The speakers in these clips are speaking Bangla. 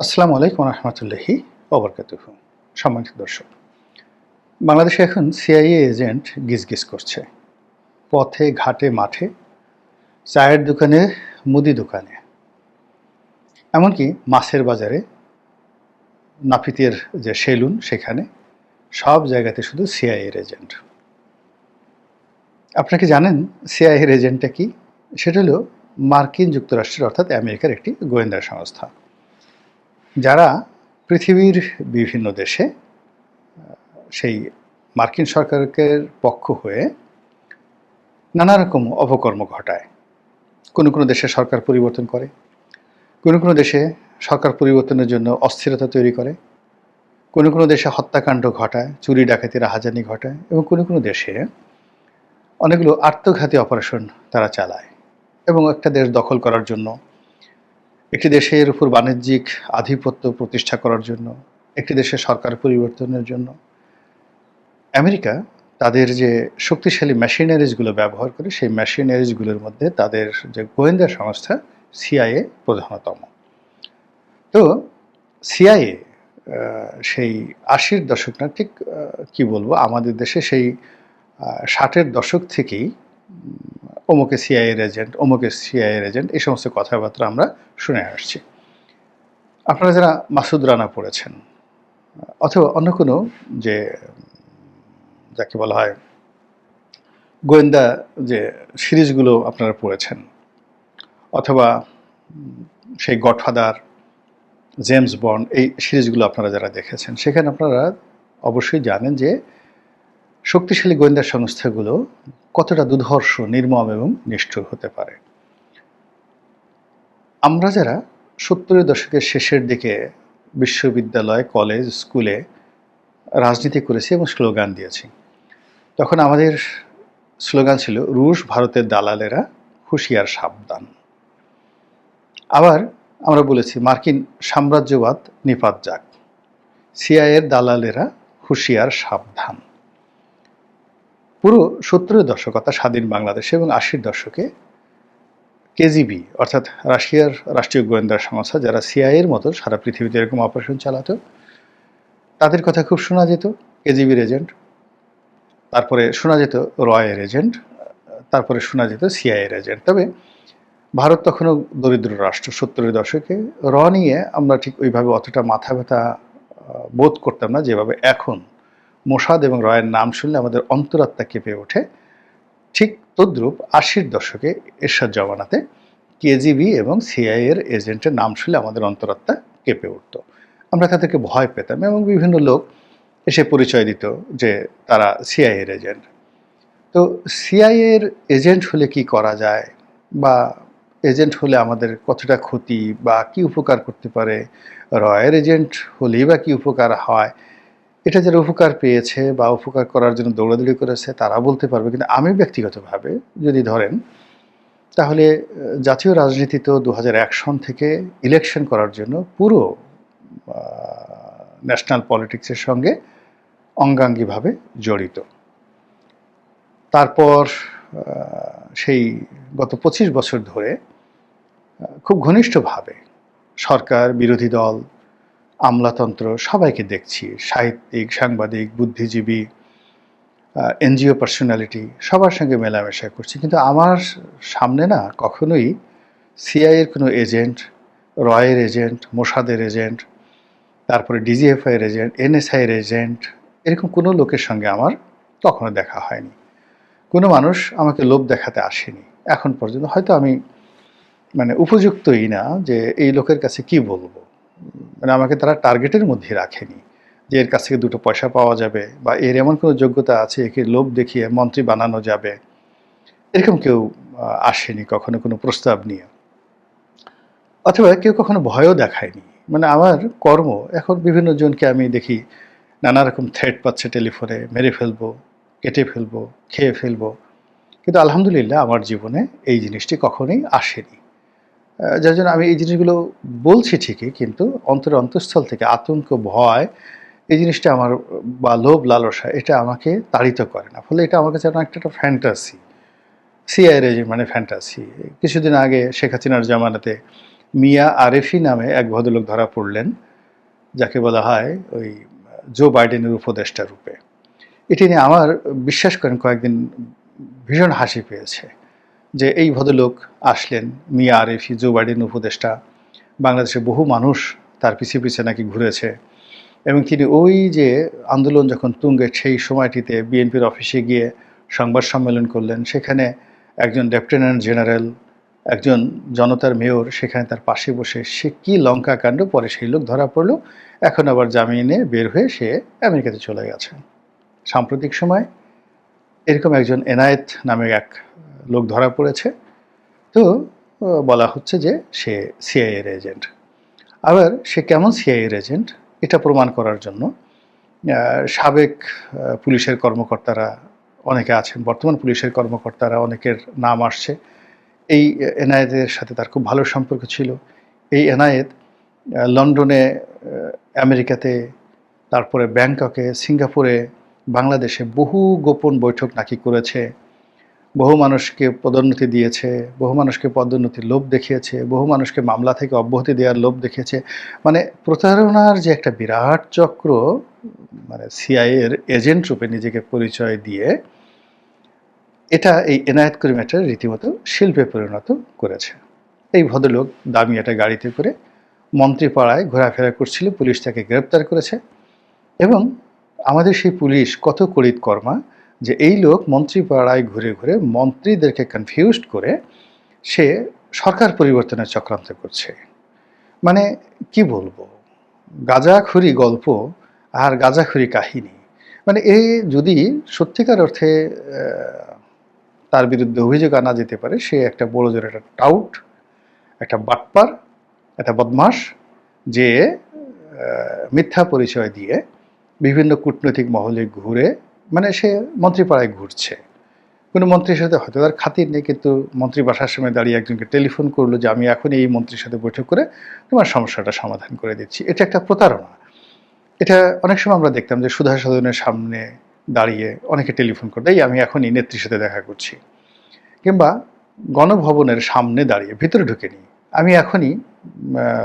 আসসালামু আলাইকুম রহমতুল্লাহি অবরকাতুহ সম্মানিত দর্শক, বাংলাদেশে এখন সিআইএ এজেন্ট গিজগিজ করছে। পথে, ঘাটে, মাঠে, চায়ের দোকানে, মুদি দোকানে, এমনকি মাছের বাজারে, নাপিতের যে সেলুন সেখানে, সব জায়গাতে শুধু সিআইএর এজেন্ট আপনারা কি জানেন সিআইএর এজেন্টটা কি? সেটা হলো মার্কিন যুক্তরাষ্ট্রের, অর্থাৎ আমেরিকার একটি গোয়েন্দা সংস্থা। যারা পৃথিবীর বিভিন্ন দেশে সেই মার্কিন সরকারের পক্ষ হয়ে নানা রকম অপকর্ম ঘটায়। কোনো কোনো দেশে সরকার পরিবর্তন করে, কোনো কোনো দেশে সরকার পরিবর্তনের জন্য অস্থিরতা তৈরি করে, কোনো কোনো দেশে হত্যাকাণ্ড ঘটায়, চুরি ডাকাতি রাহাজানি ঘটায় এবং কোনো কোনো দেশে অনেকগুলো আত্মঘাতী অপারেশন তারা চালায় এবং একটা দেশ দখল করার জন্য একটি দেশের উপর বাণিজ্যিক আধিপত্য প্রতিষ্ঠা করার জন্য, একটি দেশের সরকার পরিবর্তনের জন্য, আমেরিকা তাদের যে শক্তিশালী মেশিনারিজগুলো ব্যবহার করে, সেই মেশিনারিজগুলোর মধ্যে তাদের যে গোয়েন্দা সংস্থা সিআইএ প্রধানতম। তো সিআইএ সেই আশির দশক না, ঠিক কী বলব, আমাদের দেশে সেই ষাটের দশক থেকেই অমুকে সিআইএর এজেন্ট অমুকে সিআইএর এজেন্ট এই সমস্ত কথাবার্তা আমরা শুনে আসছি। আপনারা যারা মাসুদ রানা পড়েছেন, অথবা অন্য কোনো যে, যাকে বলা হয় গোয়েন্দা যে সিরিজগুলো আপনারা পড়েছেন, অথবা সেই গডফাদার, জেমস বন্ড, এই সিরিজগুলো আপনারা যারা দেখেছেন, সেখানে আপনারা অবশ্যই জানেন যে শক্তিশালী গোয়েন্দা সংস্থাগুলো কতটা দুধর্ষ নির্মম এবং নিষ্ঠুর হতে পারে? আমরা যারা সত্তরের দশকের শেষের দিকে বিশ্ববিদ্যালয়, কলেজ, স্কুলে রাজনীতি করেছি এবং স্লোগান দিয়েছি, তখন আমাদের স্লোগান ছিল, রুশ ভারতের দালালেরা হুঁশিয়ার সাবধান। আবার আমরা বলেছি, মার্কিন সাম্রাজ্যবাদ নিপাত যাক। সিআইয়ের দালালেরা হুঁশিয়ার সাবধান। পুরো সত্তরের দশক অর্থাৎ স্বাধীন বাংলাদেশে এবং আশির দশকে কেজিবি, অর্থাৎ রাশিয়ার রাষ্ট্রীয় গোয়েন্দা সংস্থা, যারা সিআইয়ের মতো সারা পৃথিবীতে এরকম অপারেশন চালাতো, তাদের কথা খুব শোনা যেত কেজিবির এজেন্ট তারপরে শোনা যেত রয়ের এজেন্ট তারপরে শোনা যেত সিআইয়ের এজেন্ট তবে ভারত তখনও দরিদ্র রাষ্ট্র, সত্তরের দশকে। র নিয়ে আমরা ঠিক ওইভাবে অতটা মাথা ব্যথা বোধ করতাম না, যেভাবে এখন মোসাদ এবং রয়ের নাম শুনলে আমাদের অন্তরাত্মা কেঁপে ওঠে। ঠিক তদ্রূপ আশির দশকে এরশাদ জমানাতে কেজিবি এবং সিআইএর এজেন্টের নাম শুনলে আমাদের অন্তরাত্মা কেঁপে উঠত। আমরা তাদেরকে ভয় পেতাম এবং বিভিন্ন লোক এসে পরিচয় দিত যে তারা সিআইএর এজেন্ট। তো সিআইএর এজেন্ট হলে কি করা যায়? বা এজেন্ট হলে আমাদের কতটা ক্ষতি বা কি উপকার করতে পারে? রয়ের এজেন্ট হলেই বা কি উপকার হয়? এটা যারা উপকার পেয়েছে বা উপকার করার জন্য দৌড়াদৌড়ি করেছে, তারা বলতে পারবে। কিন্তু আমি ব্যক্তিগতভাবে যদি ধরেন, তাহলে জাতীয় রাজনীতি তো দু হাজার এক সন থেকে ইলেকশন করার জন্য পুরো ন্যাশনাল পলিটিক্সের সঙ্গে অঙ্গাঙ্গিভাবে জড়িত। তারপর সেই গত পঁচিশ বছর ধরে খুব ঘনিষ্ঠভাবে সরকার, বিরোধী দল আমলাতন্ত্র, সবাইকে দেখছি। সাহিত্যিক, সাংবাদিক, বুদ্ধিজীবী এনজিও পার্সোনালিটি সবার সঙ্গে মেলামেশা করছি। কিন্তু আমার সামনে না কখনোই সিআইয়ের কোনো এজেন্ট রয়ের এজেন্ট মোসাদের এজেন্ট তারপরে ডিজিএফআইয়ের এজেন্ট এনএসআইয়ের এজেন্ট এরকম কোনো লোকের সঙ্গে আমার কখনো দেখা হয়নি। কোনো মানুষ আমাকে লোভ দেখাতে আসেনি। এখন পর্যন্ত হয়তো আমি মানে উপযুক্তই না যে এই লোকের কাছে কি বলব। মানে আমাকে তারা টার্গেটের মধ্যে রাখেনি যে এর কাছ থেকে দুটো পয়সা পাওয়া যাবে বা এর এমন কোনো যোগ্যতা আছে একে লোভ দেখিয়ে মন্ত্রী বানানো যাবে, এরকম কেউ আসেনি কখনো কোনো প্রস্তাব নিয়ে। অথবা কেউ কখনো ভয়ও দেখায়নি। মানে আমার কর্ম, এখন বিভিন্ন জনকে আমি দেখি নানা রকম থ্রেট পাচ্ছে টেলিফোনে মেরে ফেলব, কেটে ফেলব, খেয়ে ফেলব। কিন্তু আলহামদুলিল্লাহ আমার জীবনে এই জিনিসটি কখনোই আসেনি। যার জন্য আমি এই জিনিসগুলো বলছি ঠিকই, কিন্তু অন্তর অন্তঃস্থল থেকে আতঙ্ক, ভয়, এই জিনিসটা আমার, বা লোভ, লালসা, এটা আমাকে তাড়িত করে না। ফলে এটা আমার কাছে একটা একটা ফ্যান্টাসি সিআইয়ের মানে ফ্যান্টাসি কিছুদিন আগে শেখ হাসিনার জামানাতে মিয়া আরেফি নামে এক ভদ্রলোক ধরা পড়লেন, যাকে বলা হয় ওই জো বাইডেনের উপদেষ্টা রূপে। এটি নিয়ে আমার বিশ্বাস করেন কয়েকদিন ভীষণ হাসি পেয়েছে। যে এই ভদ্রলোক আসলেন, মিয়া আরেফি জো উপদেষ্টা। বাংলাদেশে বহু মানুষ তার পিছিয়ে পিছিয়ে নাকি ঘুরেছে। এবং তিনি ওই যে আন্দোলন যখন তুঙ্গে, সেই সময়টিতে বিএনপির অফিসে গিয়ে সংবাদ সম্মেলন করলেন। সেখানে একজন লেফটেন্যান্ট জেনারেল, একজন জনতার মেয়র, সেখানে তার পাশে বসে সে কি লঙ্কা কাণ্ড পরে সেই লোক ধরা পড়ল। এখন আবার জামিনে বের হয়ে সে আমেরিকাতে চলে গেছে। সাম্প্রতিক সময় এরকম একজন এনায়েত নামে এক লোক ধরা পড়েছে। তো বলা হচ্ছে যে সে সিআইএর এজেন্ট আবার সে কেমন সিআইএর এজেন্ট এটা প্রমাণ করার জন্য সাবেক পুলিশের কর্মকর্তারা অনেকে আছেন, বর্তমান পুলিশের কর্মকর্তারা অনেকের নাম আসছে। এই এনায়েতের সাথে তার খুব ভালো সম্পর্ক ছিল। এই এনায়েত লন্ডনে আমেরিকাতে, তারপরে ব্যাংককে, সিঙ্গাপুরে, বাংলাদেশে বহু গোপন বৈঠক নাকি করেছে। বহু মানুষকে পদোন্নতি দিয়েছে, বহু মানুষকে পদোন্নতির লোভ দেখিয়েছে, বহু মানুষকে মামলা থেকে অব্যাহতি দেওয়ার লোভ দেখিয়েছে। মানে প্রতারণার যে একটা বিরাট চক্র মানে সিআইএর এজেন্ট রূপে নিজেকে পরিচয় দিয়ে, এটা এই এনায়েত করিম একটা রীতিমতো শিল্পে পরিণত করেছে। এই ভদ্রলোক দামি একটা গাড়িতে করে মন্ত্রীপাড়ায় ঘোরাফেরা করছিল, পুলিশ তাকে গ্রেপ্তার করেছে এবং আমাদের সেই পুলিশ কত করিত কর্মা যে এই লোক মন্ত্রীপাড়ায় ঘুরে ঘুরে মন্ত্রীদেরকে কনফিউজড করে সে সরকার পরিবর্তনের চক্রান্ত করছে। মানে কি বলব? গাঁজাখুরি গল্প আর গাঁজাখুরি কাহিনী। মানে এই যদি সত্যিকার অর্থে তার বিরুদ্ধে অভিযোগ আনা যেতে পারে, সে একটা বড় জোর একটা টাউট একটা বাটপার, একটা বদমাস যে মিথ্যা পরিচয় দিয়ে বিভিন্ন কূটনৈতিক মহলে ঘুরে মানে সে মন্ত্রীপাড়ায় ঘুরছে। কোনো মন্ত্রীর সাথে হয়তো তার খাতির নেই, কিন্তু মন্ত্রী বাসার সময় দাঁড়িয়ে একজনকে টেলিফোন করল যে, আমি এখন এই মন্ত্রীর সাথে বৈঠক করে তোমার সমস্যাটা সমাধান করে দিচ্ছি। এটা একটা প্রতারণা। এটা অনেক সময় আমরা দেখতাম যে সুধা সদনের সামনে দাঁড়িয়ে অনেকে টেলিফোন করতো, এই আমি এখনই নেত্রীর সাথে দেখা করছি। কিংবা গণভবনের সামনে দাঁড়িয়ে, ভিতরে ঢুকে নি আমি এখনই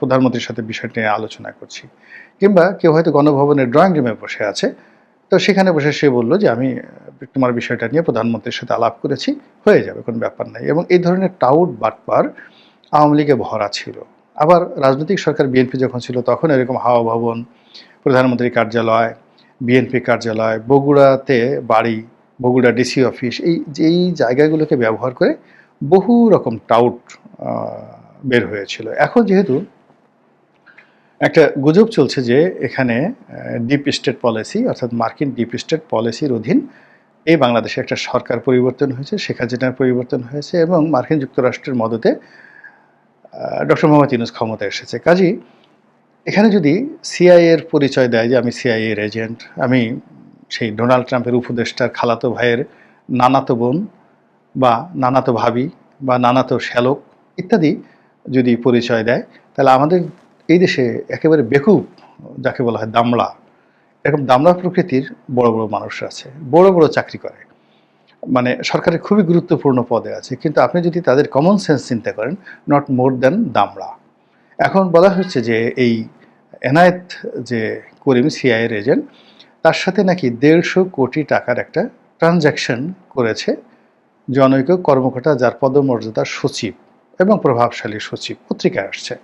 প্রধানমন্ত্রীর সাথে বিষয়টি নিয়ে আলোচনা করছি। কিংবা কেউ হয়তো গণভবনের ড্রয়িং রুমে বসে আছে তো সেখানে বসে সে বলল যে, আমি, তোমার বিষয়টা নিয়ে প্রধানমন্ত্রীর সাথে আলাপ করেছি, হয়ে যাবে, কোনো ব্যাপার নাই। এবং এই ধরনের টাউট বাটপার আওয়ামী লীগে ভরা ছিল। আবার রাজনৈতিক সরকার বিএনপি যখন ছিল, তখন এরকম হাওয়া ভবন, প্রধানমন্ত্রী কার্যালয়, বিএনপি কার্যালয়, বগুড়াতে বাড়ি, বগুড়া ডিসি অফিস, এই যে এই জায়গাগুলোকে ব্যবহার করে বহু রকম টাউট বের হয়েছিল। এখন যেহেতু একটা গুজব চলছে যে এখানে ডিপ স্টেট পলিসি অর্থাৎ মার্কিন ডিপ স্টেট পলিসির অধীন এই বাংলাদেশে একটা সরকার পরিবর্তন হয়েছে, শেখ হাসিনার পরিবর্তন হয়েছে এবং মার্কিন যুক্তরাষ্ট্রের মদতে ডক্টর মোহাম্মদ ইউনুস ক্ষমতা এসেছে। কাজী এখানে যদি সিআইএর পরিচয় দেয় যে আমি সিআইএর এজেন্ট আমি সেই ডোনাল্ড ট্রাম্পের উপদেষ্টার খালাতো ভাইয়ের নানাতো বোন বা নানাতো ভাবি বা নানাতো শ্যালক ইত্যাদি যদি পরিচয় দেয়, তাহলে আমাদের এই দেশে একেবারে বেকুব, যাকে বলা হয় দামড়া। এরকম দামড়া প্রকৃতির বড় বড় মানুষ আছে, বড় বড় চাকরি করে। মানে সরকারের খুবই গুরুত্বপূর্ণ পদে আছে, কিন্তু আপনি যদি তাদের কমন সেন্স চিন্তা করেন নট মোর দ্যান দামড়া। এখন বলা হচ্ছে যে এই এনায়েত যে করিম সিআইয়ের এজেন্ট তার সাথে নাকি দেড়শো কোটি টাকার একটা ট্রানজ্যাকশন করেছে, জনৈক কর্মকর্তা, যার পদমর্যাদা সচিব এবং প্রভাবশালী সচিব, পত্রিকায় আসছে।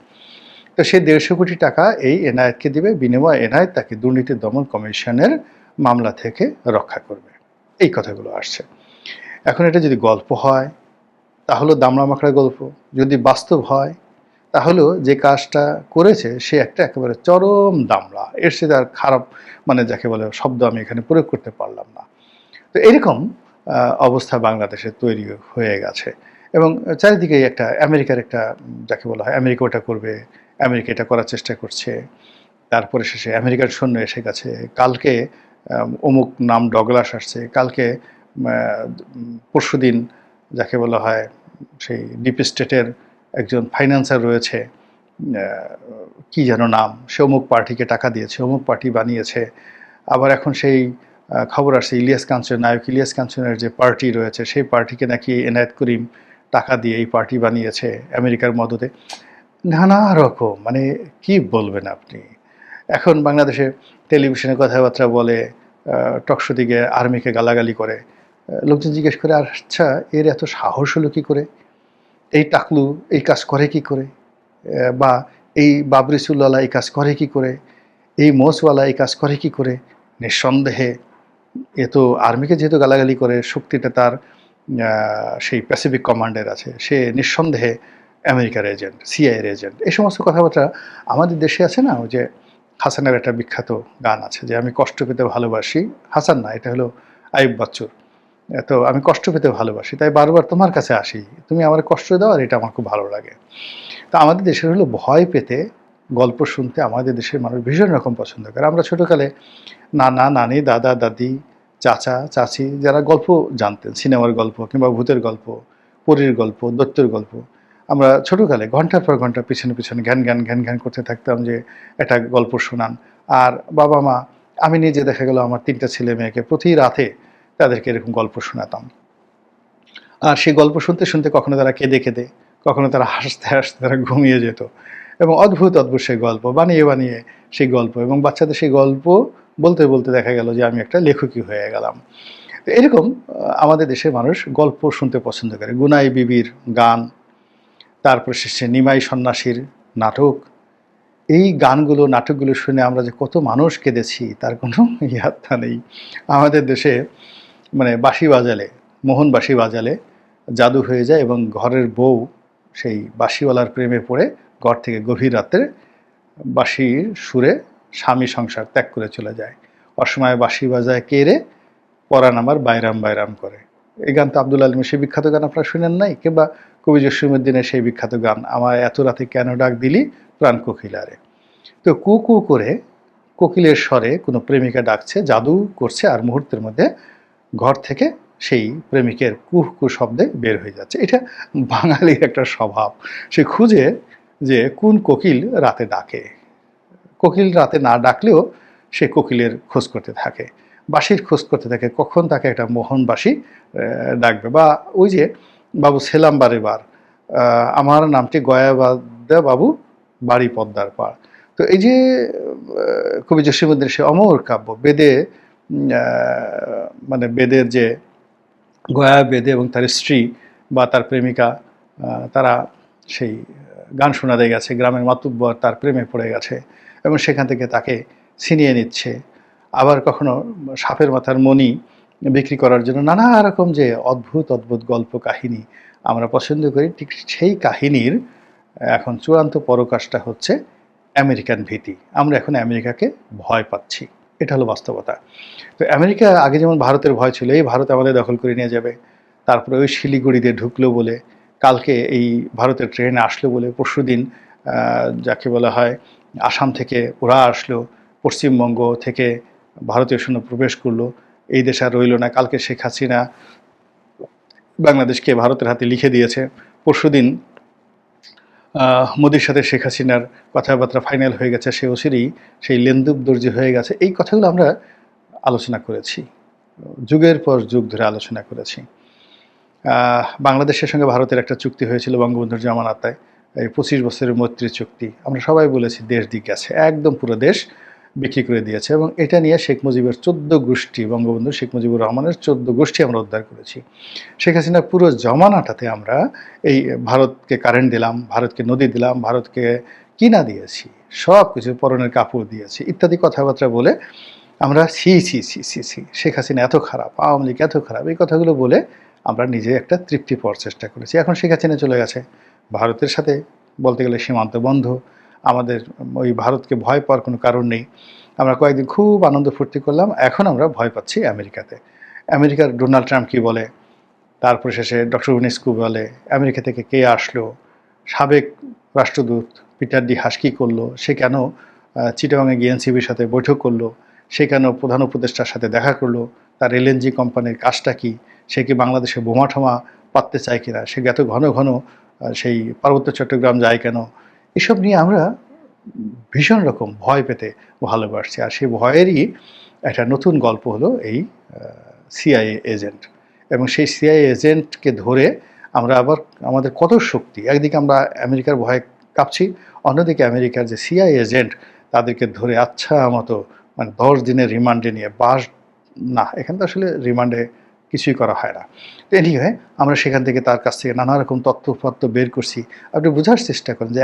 তো সেই দেড়শো কোটি টাকা এই এনায়েতকে দিবে, বিনিময়ে এনায়েত তাকে দুর্নীতি দমন কমিশনের মামলা থেকে রক্ষা করবে। এই কথাগুলো আসছে। এখন এটা যদি গল্প হয় তাহলে দামড়া মাকড়া গল্প। যদি বাস্তব হয়, তাহলেও যে কাজটা করেছে, সে একটা একেবারে চরম দামড়া। এর সে তার খারাপ মানে যাকে বলে, শব্দ আমি এখানে প্রয়োগ করতে পারলাম না। তো এরকম অবস্থা বাংলাদেশে তৈরি হয়ে গেছে। এবং চারিদিকে একটা আমেরিকার একটা যাকে বলা হয়, আমেরিকা ওটা করবে আমেরিকা এটা করার চেষ্টা করছে। তারপরে শেষে আমেরিকার সৈন্য এসে গেছে। কালকে অমুক নাম ডগলাস আসছে। কালকে পরশু দিন যাকে বলা হয় সেই ডিপ স্টেটের একজন ফাইন্যান্সার রয়েছে কি যেন নাম, সে অমুক পার্টিকে টাকা দিয়েছে, অমুক পার্টি বানিয়েছে। আবার এখন সেই খবর আসছে ইলিয়াস কাঞ্চন নায়ক ইলিয়াস কাঞ্চনের যে পার্টি রয়েছে, সেই পার্টিকে নাকি এনায়েত করিম টাকা দিয়ে এই পার্টি বানিয়েছে আমেরিকার মদতে। নানা রকম মানে কি বলবেন আপনি? এখন বাংলাদেশে টেলিভিশনে কথাবার্তা বলে টকশো দিকে আর্মিকে গালাগালি করে লোকজন জিজ্ঞেস করে আর আচ্ছা এর এত সাহস হলো কী করে? এই টাকলু এই কাজ করে কি করে? বা এই বাবরিসুল্লাহ এই কাজ করে কি করে? এই মোসওয়ালা এই কাজ করে কি করে? নিঃসন্দেহে, এ তো আর্মিকে যেহেতু গালাগালি করে, শক্তিটা তার সেই প্যাসিফিক কমান্ডের আছে। সে নিঃসন্দেহে আমেরিকার এজেন্ট সিআইয়ের এজেন্ট, এই সমস্ত কথাবার্তা আমাদের দেশে আছে না? যে হাসানের একটা বিখ্যাত গান আছে যে, আমি কষ্ট পেতে ভালোবাসি। হাসান না, এটা হলো আইব বাচ্চুর। তো আমি কষ্ট পেতে ভালোবাসি, তাই বারবার তোমার কাছে আসি। তুমি আমার কষ্ট দাও আর এটা আমার খুব ভালো লাগে। তো আমাদের দেশের হলো ভয় পেতে, গল্প শুনতে আমাদের দেশের মানুষ ভীষণ রকম পছন্দ করে। আমরা ছোটোকালে নানা, নানি, দাদা, দাদি, চাচা, চাচি যারা গল্প জানতেন, সিনেমার গল্প কিংবা ভূতের গল্প, পরীর গল্প দৈত্যের গল্প আমরা ছোটোকালে ঘণ্টার পর ঘণ্টা পিছনে পিছনে ঘ্যান ঘ্যান ঘ্যান ঘ্যান করতে থাকতাম যে একটা গল্প শোনান। আর বাবা মা, আমি নিজে দেখা গেল আমার তিনটা ছেলে মেয়েকে প্রতি রাতে তাদেরকে এরকম গল্প শোনাতাম। আর সেই গল্প শুনতে শুনতে কখনো তারা কেঁদে কেঁদে, কখনো তারা হাসতে হাসতে তারা ঘুমিয়ে যেত। এবং অদ্ভুত অদ্ভুত সেই গল্প, বানিয়ে বানিয়ে সেই গল্প। এবং বাচ্চাদের সেই গল্প বলতে বলতে দেখা গেল যে আমি একটা লেখকই হয়ে গেলাম। এরকম আমাদের দেশের মানুষ গল্প শুনতে পছন্দ করে। গুনাই বিবির গান তারপর শেষে নিমাই সন্ন্যাসীর নাটক। এই গানগুলো, নাটকগুলো শুনে আমরা যে কত মানুষ কেঁদেছি, তার কোনো ইয়াত্তা নেই। আমাদের দেশে মানে বাঁশি বাজালে, মোহন বাঁশি বাজালে জাদু হয়ে যায় এবং ঘরের বউ সেই বাঁশিওয়ালার প্রেমে পড়ে ঘর থেকে গভীর রাত্রে বাঁশির সুরে স্বামী সংসার ত্যাগ করে চলে যায়। অসময়ে বাঁশি বাজায় কেড়ে পরাণ আমার বাইরাম বাইরাম করে। এই গান তো আব্দুল আলমের সেই বিখ্যাত গান আপনারা শুনেন নাই? কিংবা কবি জসিমুদ্দিনের সেই বিখ্যাত গান আমার এত রাতে কেন ডাক দিলি? প্রাণ কোকিলারে। তো কু কু করে কোকিলের স্বরে কোনো প্রেমিকা ডাকছে, জাদু করছে, আর মুহূর্তের মধ্যে ঘর থেকে সেই প্রেমিকের কুহ কু শব্দে বের হয়ে যাচ্ছে। এটা বাঙালির একটা স্বভাব। সে খুঁজে যে কোন কোকিল রাতে ডাকে। কোকিল রাতে না ডাকলেও সে কোকিলের খোঁজ করতে থাকে। বাঁশির খোঁজ করতে থাকে, কখন তাকে একটা মোহন বাঁশি ডাকবে। বা ওই যে বাবু সেলাম বারে বার আমার নামটি গয়াবাদা বাবু বাড়ি পদ্মার পাড়। তো এই যে কবি জসীমুদ্দিন সে অমর কাব্য, বেদে মানে বেদের যে গয়া বেদে এবং তার স্ত্রী বা তার প্রেমিকা তারা সেই গান শোনাতে গেছে, গ্রামের মাতুব্বর তার প্রেমে পড়ে গেছে এবং সেখান থেকে তাকে ছিনিয়ে নিচ্ছে। আবার কখনো সাপের মাথার মণি বিক্রি করার জন্য নানা রকম যে অদ্ভুত অদ্ভুত গল্প কাহিনী আমরা পছন্দ করি ঠিক সেই কাহিনীর এখন চূড়ান্ত পরকাশটা হচ্ছে আমেরিকান ভীতি। আমরা এখন আমেরিকাকে ভয় পাচ্ছি। এটা হলো বাস্তবতা। তো আমেরিকা আগে যেমন ভারতের ভয় ছিল এই ভারত আমাদের দখল করে নিয়ে যাবে তারপরে ওই শিলিগুড়িতে ঢুকলো বলে কালকে এই ভারতের ট্রেনে আসলো বলে পরশুদিন আহ, যাকে বলা হয় আসাম থেকে ওরা আসলো পশ্চিমবঙ্গ থেকে ভারতীয় সৈন্য প্রবেশ করল। এই দেশ আর রইল না। কালকে শেখ হাসিনা বাংলাদেশকে ভারতের হাতে লিখে দিয়েছে। পরশুদিন মোদির সাথে শেখ হাসিনার কথাবার্তা ফাইনাল হয়ে গেছে। সে অচিরেই সেই লেন্দুব দর্জি হয়ে গেছে। এই কথাগুলো আমরা আলোচনা করেছি। যুগের পর যুগ ধরে আলোচনা করেছি। বাংলাদেশের সঙ্গে ভারতের একটা চুক্তি হয়েছিল বঙ্গবন্ধুর জামানাতায় এই পঁচিশ বছরের মৈত্রী চুক্তি। আমরা সবাই বলেছি দেশ দিক গেছে। একদম পুরো দেশ বিক্রি করে দিয়েছে এবং এটা নিয়ে শেখ মুজিবের চোদ্দ গোষ্ঠী, বঙ্গবন্ধু শেখ মুজিবুর রহমানের চোদ্দ গোষ্ঠী আমরা উদ্ধার করেছি। শেখ হাসিনার পুরো জমানাটাতে আমরা এই ভারতকে কারেন্ট দিলাম, ভারতকে নদী দিলাম, ভারতকে কিনা দিয়েছি, সব কিছু পরনের কাপড় দিয়েছি, ইত্যাদি কথাবার্তা বলে আমরা সি সি সি সি সি শেখ হাসিনা এত খারাপ, আওয়ামী লীগ এত খারাপ, এই কথাগুলো বলে আমরা নিজে একটা তৃপ্তি পাওয়ার চেষ্টা করেছি। এখন শেখ হাসিনা চলে গেছে, ভারতের সাথে বলতে গেলে সীমান্ত বন্ধ আমাদের ওই ভারতকে ভয় পাওয়ার কোনো কারণ নেই। আমরা কয়েকদিন খুব আনন্দ ফুর্তি করলাম, এখন আমরা ভয় পাচ্ছি আমেরিকাতে। আমেরিকার ডোনাল্ড ট্রাম্প কী বলে? তারপর শেষে ডক্টর ইউনেস্কো বলে, আমেরিকা থেকে কে আসলো? সাবেক রাষ্ট্রদূত পিটার ডি হাস কী করল? সে কেন চিটাগাংয়ে গিয়ে এনসিবির সাথে বৈঠক করল? সে কেন প্রধান উপদেষ্টার সাথে দেখা করল? তার এলএনজি কোম্পানির কাজটা কি? সে কি বাংলাদেশে বোমা ঠোমা পাততে চায় কিনা? সে এত ঘন ঘন সেই পার্বত্য চট্টগ্রাম যায় কেন? এসব নিয়ে আমরা ভীষণ রকম ভয় পেতে ভালোবাসছি। আর সেই ভয়েরই একটা নতুন গল্প হলো এই সিআইএ এজেন্ট এবং সেই সিআইএ এজেন্টকে ধরে আমরা আবার আমাদের কত শক্তি। একদিকে আমরা আমেরিকার ভয়ে কাঁপছি, অন্যদিকে আমেরিকার যে সিআই এজেন্ট তাদেরকে ধরে আচ্ছা মতো মানে দশ দিনের রিমান্ডে নিয়ে বাস, না, এখানে তো আসলে রিমান্ডে কিছুই করা হয় না। এনিওয়ে আমরা সেখান থেকে তার কাছ থেকে নানা রকম তথ্যপত্র বের করছি। আপনি বোঝার চেষ্টা করেন যে